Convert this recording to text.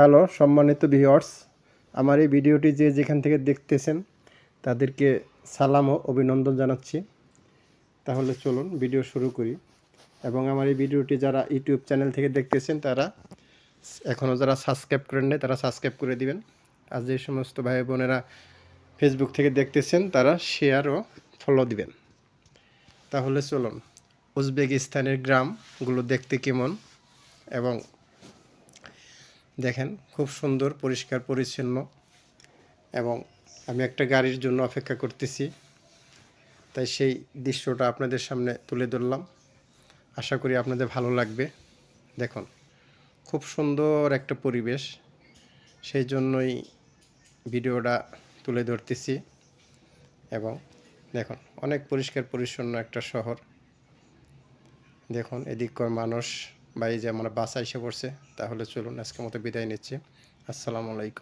Hello, সম্মানিত viewers আমার এই ভিডিওটি যে যেখান থেকে দেখতেছেন, তাদেরকে সালাম ও অভিনন্দন জানাচ্ছি। তাহলে চলুন ভিডিও শুরু করি। এবং আমার এই ভিডিওটি যারা ইউটিউব চ্যানেল থেকে দেখতেছেন, তারা এখনও যারা সাবস্ক্রাইব করেন নাই, তারা সাবস্ক্রাইব করে দিবেন। আর যে সমস্ত ভাই বোনেরা ফেসবুক থেকে দেখতেছেন, তারা শেয়ার ও ফলো দিবেন। তাহলে চলুন। উজবেকিস্তানের গ্রামগুলো দেখতে কেমন? এবং দেখেন, খুব সুন্দর, পরিষ্কার, পরিচ্ছন্ন এবং আমি একটা গাড়ির জন্য অপেক্ষা করতেছি। তাই সেই দৃশ্যটা আপনাদের সামনে তুলে ধরলাম। আশা করি আপনাদের ভালো লাগবে। দেখুন, খুব সুন্দর একটা পরিবেশ। সেই জন্যই ভিডিওটা তুলে ধরতেছি এবং দেখুন, অনেক পরিষ্কার, পরিচ্ছন্ন একটা শহর। দেখুন এদিক করে মানুষ বা এই যে আমরা বাসা এসে পড়ছে, তাহলে চলুন আজকে মতো বিদায় নিচ্ছি। আসসালামু আলাইকুম।